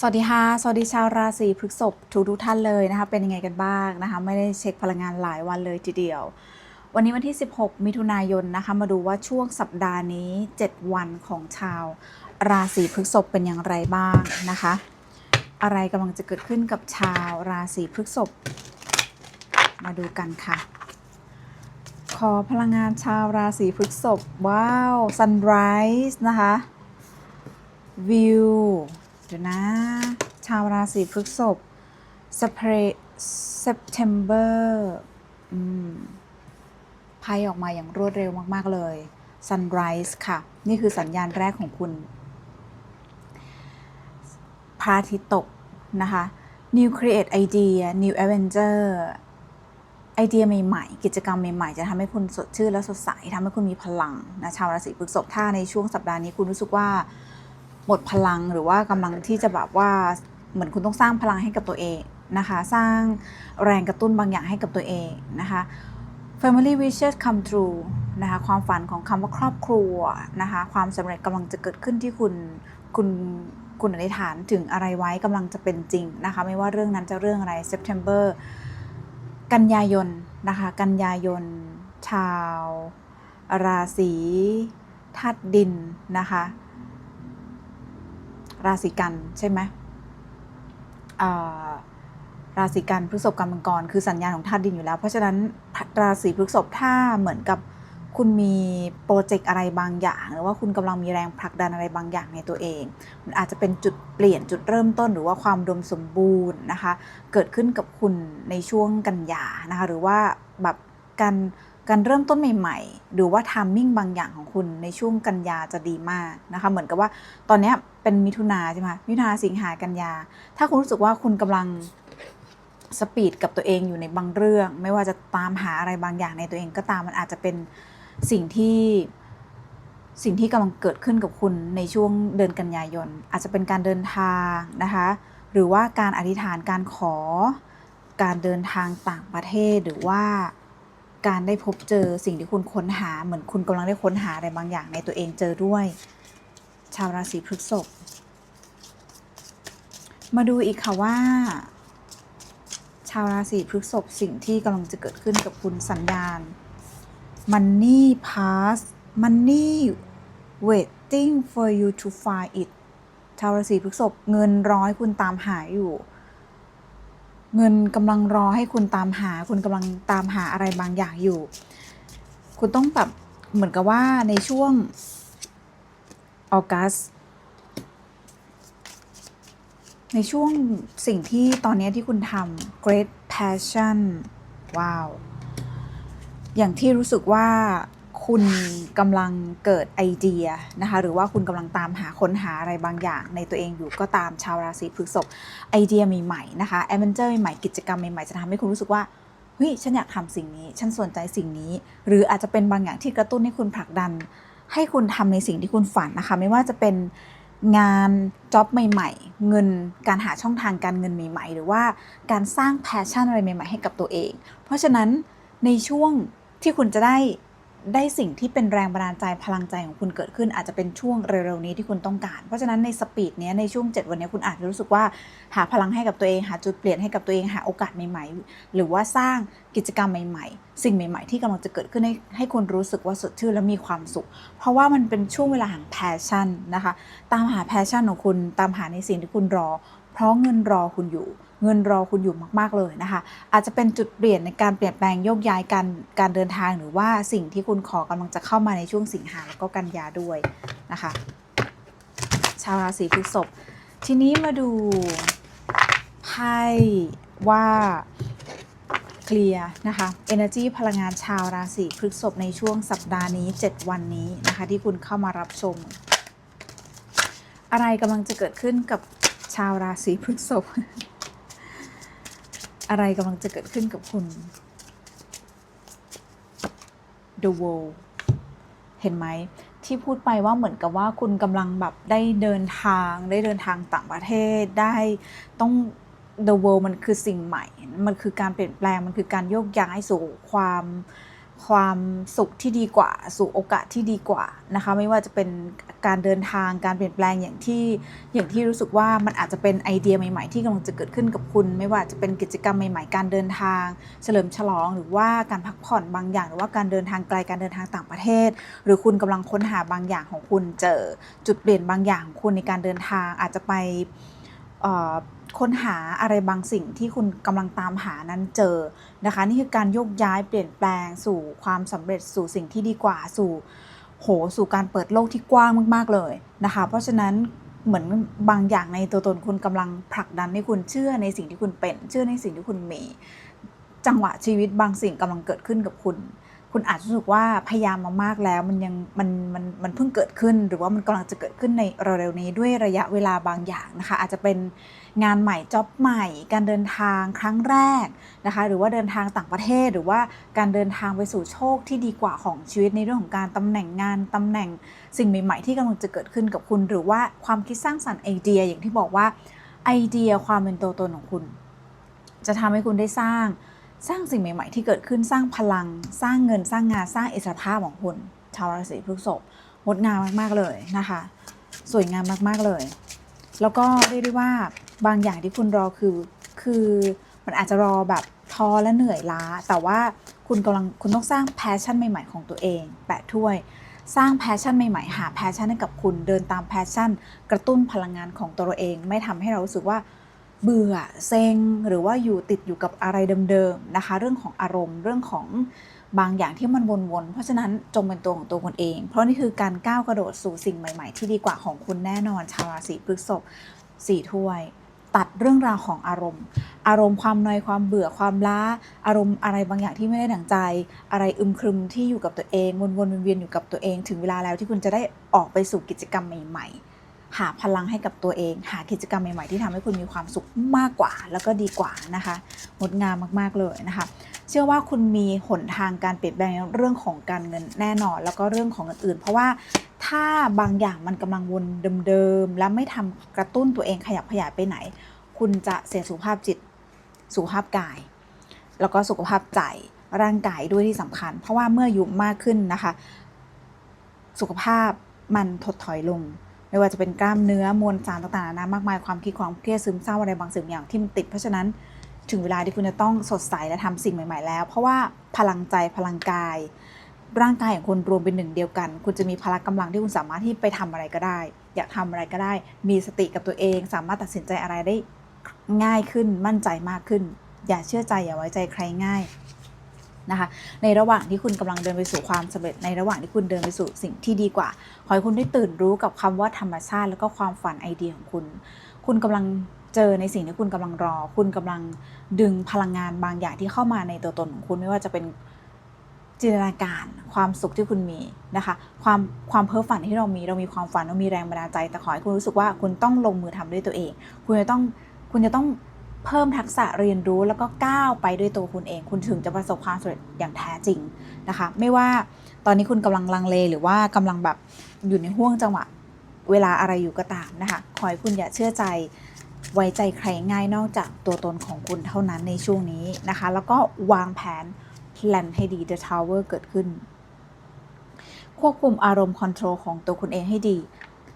สวัสดีค่ะ สวัสดีชาวราศีพฤษภทุกทุกท่านเลยนะคะ เป็นยังไงกันบ้างนะคะ ไม่ได้เช็คพลังงานหลายวันเลยทีเดียว วันนี้วันที่ 16 มิถุนายนนะคะ มาดูว่าช่วงสัปดาห์นี้ 7 วันของชาว ราศีพฤษภเป็นอย่างไรบ้างนะคะ อะไรกำลังจะเกิดขึ้นกับชาวราศีพฤษภ มาดูกันค่ะ ขอพลังงานชาวราศีพฤษภ ว้าว sunrise นะคะ วิว เดี๋ยวนะ ชาวราศีพฤษภสเปร September อืมไพ่ออกมาอย่างรวดเร็วมาก ๆ เลย Sunrise ค่ะ นี่คือสัญญาณแรกของคุณพระอาทิตย์ตกนะคะ New Create Idea New Adventure ไอเดียใหม่ๆ กิจกรรมใหม่ๆ จะทำให้คุณสดชื่นและสดใสทำให้คุณมีพลังนะชาวราศีพฤษภถ้าในช่วงสัปดาห์นี้คุณรู้สึกว่า หมดพลังหรือว่ากำลังที่จะแบบว่าเหมือนคุณต้องสร้างพลังให้กับตัวเองนะคะ สร้างแรงกระตุ้นบางอย่างให้กับตัวเองนะคะ Family wishes come true นะคะความฝันของคำว่าครอบครัวนะคะความสำเร็จกำลังจะเกิดขึ้นที่คุณคุณคุณอธิษฐานถึงอะไรไว้กำลังจะเป็นจริงนะคะ ไม่ว่าเรื่องนั้นจะเรื่องอะไร September กันยายนนะคะ กันยายน ชาว ราศีธาตุดินนะคะ ราศีกันใช่ไหมราศีกันพฤษภกันมังกรคือสัญญาณของธาตุดินอยู่แล้ว เพราะฉะนั้นราศีพฤษภถ้าเหมือนกับคุณมีโปรเจกต์อะไรบางอย่าง หรือว่าคุณกำลังมีแรงผลักดันอะไรบางอย่างในตัวเอง มันอาจจะเป็นจุดเปลี่ยนจุดเริ่มต้น หรือว่าความดมสมบูรณ์นะคะ เกิดขึ้นกับคุณในช่วงกันยานะคะ หรือว่าแบบการ การเริ่มต้นใหม่ ๆ หรือว่าทามมิ่งบางอย่างของคุณในช่วงกันยาจะดีมากนะคะเหมือนกับว่าตอนนี้เป็นมิถุนาใช่ไหมมิถุนาสิงหากันยา ถ้าคุณรู้สึกว่าคุณกำลังสปีดกับตัวเองอยู่ในบางเรื่อง ไม่ว่าจะตามหาอะไรบางอย่างในตัวเองก็ตามมันอาจจะเป็นสิ่งที่สิ่งที่กำลังเกิดขึ้นกับคุณในช่วงเดือนกันยายน อาจจะเป็นการเดินทางนะคะ หรือว่าการอธิษฐานการขอ การเดินทางต่างประเทศหรือว่า การได้พบเจอสิ่งที่คุณค้นหาเหมือนคุณกำลังได้ค้นหาอะไรบางอย่างในตัวเองเจอด้วย ชาวราศีพฤษภมาดูอีกค่ะว่า ชาวราศีพฤษภสิ่งที่กำลังจะเกิดขึ้นกับคุณสัญญาณ Money pass Money waiting for you to find it ชาวราศีพฤษภเงินร้อยคุณตามหาอยู่ เงินกำลังรอให้คุณตามหา คุณกำลังตามหาอะไรบางอย่างอยู่ คุณต้องแบบเหมือนกับว่าในช่วงออกัสในช่วงสิ่งที่ตอนนี้ที่คุณทำ great passion ว้าว อย่างที่รู้สึกว่า คุณกำลังเกิดไอเดียนะคะหรือว่าคุณกำลังตามหาค้นหาอะไรบางอย่าง ในตัวเองอยู่ก็ตามชาวราศีพฤษภไอเดียใหม่ๆนะคะแอดเวนเจอร์ใหม่กิจกรรมใหม่ๆจะทำให้คุณรู้สึกว่าเฮ้ยฉันอยากทำสิ่งนี้ ฉันสนใจสิ่งนี้ หรืออาจจะเป็นบางอย่างที่กระตุ้นให้คุณผลักดัน ให้คุณทำในสิ่งที่คุณฝันนะคะ ไม่ว่าจะเป็นงานจ็อบใหม่ ๆ เงินการหาช่องทางการเงินใหม่ ๆ หรือว่าการสร้างแพชชั่นอะไรใหม่ ๆ ให้กับตัวเอง เพราะฉะนั้นในช่วงที่คุณจะได้ ได้สิ่งที่เป็นแรงบันดาลใจพลังใจของคุณเกิดขึ้น อาจจะเป็นช่วงเร็วๆนี้ที่คุณต้องการ เพราะฉะนั้นในสปีดเนี้ยในช่วง 7 วันนี้คุณอาจจะรู้สึกว่าหาพลังให้กับตัวเอง หาจุดเปลี่ยนให้กับตัวเองหาโอกาสใหม่ๆ หรือว่าสร้างกิจกรรมใหม่ๆ สิ่งใหม่ๆ ที่กำลังจะเกิดขึ้นให้ให้คุณรู้สึกว่าสดชื่นและมีความสุข เพราะว่ามันเป็นช่วงเวลาแห่งแพชชั่นนะคะตามหาแพชชั่นของคุณตามหาในสิ่งที่คุณรอ เพราะเงินรอคุณอยู่ เงินรอคุณอยู่มาก ๆ เลยนะคะ อาจจะเป็นจุดเปลี่ยนในการเปลี่ยนแปลงโยกย้ายการการเดินทางหรือว่าสิ่งที่คุณขอกำลังจะเข้ามาในช่วงสิงหาแล้วก็กันยาด้วยนะคะ ชาวราศีพฤษภทีนี้มาดูไพ่ว่าเคลียร์นะคะ energy พลังงานชาวราศีพฤษภในช่วงสัปดาห์นี้ 7 วันนี้นะคะ ที่คุณเข้ามารับชม อะไรกำลังจะเกิดขึ้นกับชาวราศีพฤษภ อะไรกำลังจะเกิดขึ้นกับคุณ The World เห็นไหมที่พูดไปว่าเหมือนกับว่าคุณกำลังแบบได้เดินทางได้เดินทางต่างประเทศได้ต้อง The World มันคือสิ่งใหม่ มันคือการเปลี่ยนแปลง มันคือการโยกย้ายสู่ความ ความสุขที่ดีกว่า สู่โอกาสที่ดีกว่านะคะ ไม่ว่าจะเป็นการเดินทางการเปลี่ยนแปลงอย่างที่อย่างที่รู้สึกว่ามันอาจจะเป็นไอเดียใหม่ ๆ ที่กำลังจะเกิดขึ้นกับคุณ ไม่ว่าจะเป็นกิจกรรมใหม่ ๆ การเดินทาง เฉลิมฉลอง หรือว่าการพักผ่อนบางอย่าง หรือว่าการเดินทางไกลการเดินทางต่างประเทศ หรือคุณกำลังค้นหาบางอย่างของคุณเจอจุดเปลี่ยนบางอย่างของคุณในการเดินทางอาจจะไป ค้นหาอะไรบางสิ่งที่คุณกำลังตามหานั้นเจอนะคะ นี่คือการโยกย้ายเปลี่ยนแปลงสู่ความสำเร็จสู่สิ่งที่ดีกว่าสู่โหสู่การเปิดโลกที่กว้างมากๆเลยนะคะ เพราะฉะนั้นเหมือนบางอย่างในตัวตนคุณกำลังผลักดันให้คุณเชื่อในสิ่งที่คุณเป็น เชื่อในสิ่งที่คุณมี จังหวะชีวิตบางสิ่งกำลังเกิดขึ้นกับคุณ คุณอาจรู้สึกว่าพยายามมามากแล้ว มันยังมันมันมันเพิ่งเกิดขึ้น หรือว่ามันกำลังจะเกิดขึ้นในเร็วๆนี้ด้วยระยะเวลาบางอย่างนะคะ อาจจะเป็นงานใหม่จ็อบใหม่ การเดินทางครั้งแรกนะคะ หรือว่าเดินทางต่างประเทศ หรือว่าการเดินทางไปสู่โชคที่ดีกว่าของชีวิตในเรื่องของการตำแหน่งงานตำแหน่งสิ่งใหม่ ๆ ที่กำลังจะเกิดขึ้นกับคุณ หรือว่าความคิดสร้างสรรค์ไอเดีย อย่างที่บอกว่าไอเดียความเป็นตัวตนของคุณ จะทำให้คุณได้สร้าง สร้างสิ่งใหม่ ๆ ที่เกิดขึ้นสร้างพลัง สร้างเงินสร้างงานสร้างอิสรภาพของคุณชาวราศีพฤษภงดงามมากๆเลยนะคะ สวยงามมากๆเลย แล้วก็เรียกได้ว่าบางอย่างที่คุณรอคือ คือมันอาจจะรอแบบท้อและเหนื่อยล้า แต่ว่าคุณกำลังคุณต้องสร้างแพชชั่นใหม่ ๆ ของตัวเองแปะถ้วย สร้างแพชชั่นใหม่ๆ หาแพชชั่นให้กับคุณเดินตามแพชชั่น กระตุ้นพลังงานของตัวเราเอง ไม่ทำให้เรารู้สึกว่า เบื่อเซ็งหรือว่าอยู่ติดอยู่กับอะไรเดิมๆนะคะ เรื่องของอารมณ์เรื่องของบางอย่างที่มันวนๆ เพราะฉะนั้นจงเป็นตัวของตัวคุณเอง เพราะนี่คือการก้าวกระโดดสู่สิ่งใหม่ๆ ที่ดีกว่าของคุณแน่นอนชาวราศีพฤษภสี่ถ้วย ตัดเรื่องราวของอารมณ์ อารมณ์ความนอยความเบื่อความล้า อารมณ์อะไรบางอย่างที่ไม่ได้ดั่งใจ อะไรอึมครึมที่อยู่กับตัวเองวนๆเวียนๆอยู่กับตัวเอง ถึงเวลาแล้วที่คุณจะได้ออกไปสู่กิจกรรมใหม่ ๆ หาพลังให้กับตัวเอง หากิจกรรมใหม่ ๆ ที่ทำให้คุณมีความสุขมากกว่า แล้วก็ดีกว่านะคะงดงามมากๆเลยนะคะ เชื่อว่าคุณมีหนทางการเปลี่ยนแปลงเรื่องของการเงินแน่นอน แล้วก็เรื่องของอื่นๆ เพราะว่าถ้าบางอย่างมันกำลังวนเดิมๆและไม่ทำกระตุ้นตัวเองขยับขยายไปไหน คุณจะเสียสุขภาพจิตสุขภาพกาย แล้วก็สุขภาพใจร่างกายด้วยที่สำคัญ เพราะว่าเมื่ออายุมากขึ้นนะคะ สุขภาพมันถดถอยลง ไม่ว่าจะเป็นกล้ามเนื้อมวลสารต่างๆนามากมายความคิดความเครียดซึมเศร้าอะไรบางสิ่งอย่างที่มันติดเพราะฉะนั้นถึงเวลาที่คุณจะต้องสดใสและทำสิ่งใหม่ ๆ แล้ว เพราะว่าพลังใจพลังกาย ร่างกายของคุณรวมเป็นหนึ่งเดียวกัน คุณจะมีพละกำลังที่คุณสามารถที่ไปทำอะไรก็ได้ อยากทำอะไรก็ได้ มีสติกับตัวเอง สามารถตัดสินใจอะไรได้ง่ายขึ้นมั่นใจมากขึ้น อย่าเชื่อใจอย่าไว้ใจใครง่าย นะคะในระหว่างที่คุณกำลังเดินไปสู่ความสำเร็จในระหว่างที่คุณเดินไปสู่สิ่งที่ดีกว่า ขอให้คุณได้ตื่นรู้กับคำว่าธรรมชาติ แล้วก็ความฝันไอเดียของคุณ คุณกำลังเจอในสิ่งที่คุณกำลังรอ คุณกำลังดึงพลังงานบางอย่างที่เข้ามาในตัวตนของคุณไม่ว่าจะเป็นจินตนาการความสุขที่คุณมีนะคะ ความความเพ้อฝันที่เรามีเรามีความฝันเรามีแรงบันดาลใจแต่ขอให้คุณรู้สึกว่าคุณต้องลงมือทำด้วยตัวเอง คุณจะต้องคุณจะต้อง เพิ่มทักษะเรียนรู้แล้วก็ก้าวไปด้วยตัวคุณเอง คุณถึงจะประสบความสำเร็จอย่างแท้จริงนะคะ ไม่ว่าตอนนี้คุณกำลังลังเลหรือว่ากำลังแบบอยู่ในห่วงจังหวะเวลาอะไรอยู่ก็ตามนะคะขอให้คุณอย่าเชื่อใจไว้ใจใครง่ายนอกจากตัวตนของคุณเท่านั้นในช่วงนี้นะคะ แล้วก็วางแผนแพลนให้ดี The Tower เกิดขึ้น ควบคุมอารมณ์คอนโทรลของตัวคุณเองให้ดี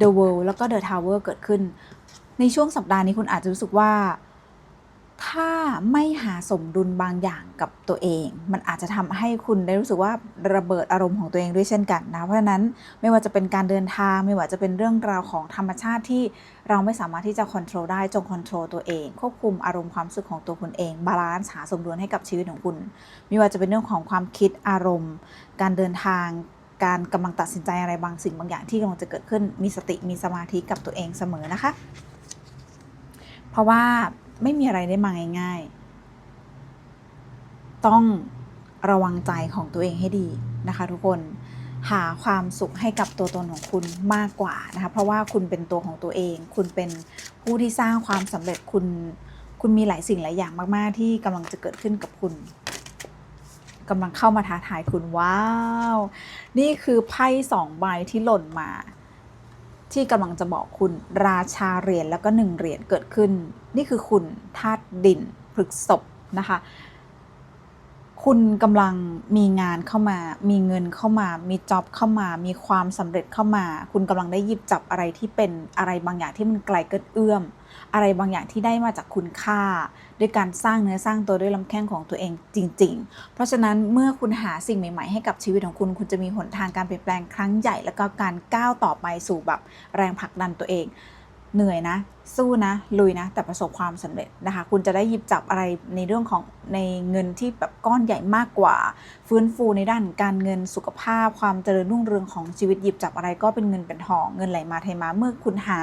The World แล้วก็ The Tower เกิดขึ้น ในช่วงสัปดาห์นี้คุณอาจจะรู้สึกว่า ถ้าไม่หาสมดุลบางอย่างกับตัวเอง มันอาจจะทำให้คุณได้รู้สึกว่าระเบิดอารมณ์ของตัวเองด้วยเช่นกันนะ เพราะฉะนั้นไม่ว่าจะเป็นการเดินทาง ไม่ว่าจะเป็นเรื่องราวของธรรมชาติที่เราไม่สามารถที่จะควบคุมได้จงควบคุมตัวเอง ควบคุมอารมณ์ความรู้สึกของตัวคุณเองบาลานซ์หาสมดุลให้กับชีวิตของคุณ ไม่ว่าจะเป็นเรื่องของความคิดอารมณ์ การเดินทางการกำลังตัดสินใจอะไรบางสิ่งบางอย่างที่กำลังจะเกิดขึ้นมีสติมีสมาธิกับตัวเองเสมอนะคะ เพราะว่า ไม่มีอะไรได้มาง่ายๆ ต้องระวังใจของตัวเองให้ดีนะคะทุกคนหาความสุขให้กับตัวตนของคุณมากกว่านะคะเพราะว่าคุณเป็นตัวของตัวเอง คุณเป็นผู้ที่สร้างความสำเร็จคุณ คุณมีหลายสิ่งหลายอย่างมาก ๆ ที่กำลังจะเกิดขึ้นกับคุณกำลังเข้ามาท้าทายคุณว้าว นี่คือไพ่สองใบที่หล่นมา ที่กำลังจะบอกคุณราชาเหรียญแล้วก็หนึ่งเหรียญเกิดขึ้น นี่คือคุณธาตุดินพฤกษบนะคะ คุณกำลังมีงานเข้ามา มีเงินเข้ามา มีจ็อบเข้ามา มีความสำเร็จเข้ามา คุณกำลังได้หยิบจับอะไรที่เป็นอะไรบางอย่างที่มันไกลเกินเอื้อม อะไรบางอย่างที่ได้มาจากคุณค่า ด้วยการสร้างเนื้อสร้างตัวด้วยลำแข้งของตัวเองจริง ๆ เพราะฉะนั้นเมื่อคุณหาสิ่งใหม่ๆให้กับชีวิตของคุณ คุณจะมีหนทางการเปลี่ยนแปลงครั้งใหญ่ แล้วก็การก้าวต่อไปสู่แบบแรงผลักดันตัวเอง เหนื่อยนะ สู้นะ ลุยนะ แต่ประสบความสำเร็จนะคะ คุณจะได้หยิบจับอะไรในเรื่องของในเงินที่แบบก้อนใหญ่มากกว่า ฟื้นฟูในด้านการเงินสุขภาพ ความเจริญรุ่งเรืองของชีวิตหยิบจับอะไรก็เป็นเงินเป็นทองเงินไหลมาเทมาเมื่อคุณหา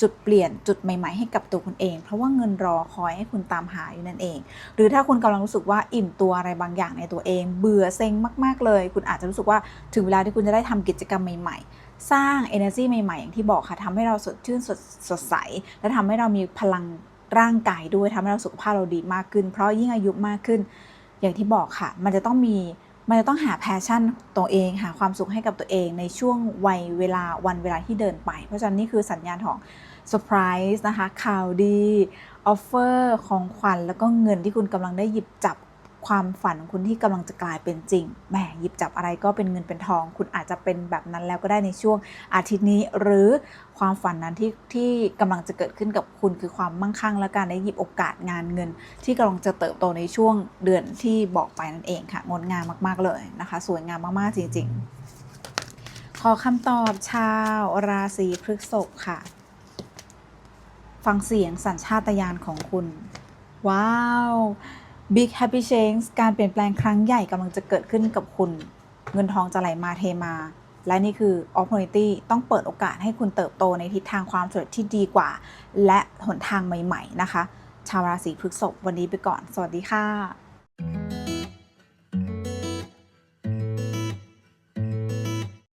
จุดเปลี่ยนจุดใหม่ ๆ ให้กับตัวคุณเอง เพราะว่าเงินรอคอยให้คุณตามหาอยู่นั่นเอง หรือถ้าคุณกำลังรู้สึกว่าอิ่มตัวอะไรบางอย่างในตัวเอง เบื่อเซ็งมาก ๆเลย คุณอาจจะรู้สึกว่าถึงเวลาที่คุณจะได้ทำกิจกรรมใหม่ ๆ สร้าง energy ใหม่ๆ อย่างที่บอกค่ะทำให้เราสดชื่นสดสดใส และทำให้เรามีพลังร่างกายด้วยทำให้เราสุขภาพเราดีมากขึ้น เพราะยิ่งอายุมากขึ้น อย่างที่บอกค่ะ มันจะต้องมีมันจะต้องหาแพชชั่นตัวเองหาความสุขให้กับตัวเองในช่วงวัยเวลาวันเวลาที่เดินไป เพราะฉะนั้นนี่คือสัญญาณของเซอร์ไพรส์นะคะข่าวดีออฟเฟอร์ของขวัญแล้วก็เงินที่คุณกำลังได้หยิบจับ ความฝันของคุณที่กำลังจะกลายเป็นจริง แหมหยิบจับอะไรก็เป็นเงินเป็นทอง คุณอาจจะเป็นแบบนั้นแล้วก็ได้ในช่วงอาทิตย์นี้ หรือความฝันนั้นที่ที่กำลังจะเกิดขึ้นกับคุณคือความมั่งคั่งและการได้หยิบโอกาสงานเงิน ที่กำลังจะเติบโตในช่วงเดือนที่บอกไปนั่นเองค่ะ งดงามมาก ๆ เลยนะคะ สวยงามมาก ๆ จริง ๆ ขอคำตอบชาวราศีพฤษภค่ะ ฟังเสียงสัญชาตญาณของคุณ ว้าว Big Happy Change การเปลี่ยนแปลงครั้งใหญ่กำลังจะเกิดขึ้นกับคุณ เงินทองจะไหลมาเทมา และนี่คือ opportunity ต้องเปิดโอกาสให้คุณเติบโตในทิศทางความสำเร็จที่ดีกว่า และหนทางใหม่ ๆ นะคะ ชาวราศีพฤษภวันนี้ไปก่อน สวัสดีค่ะ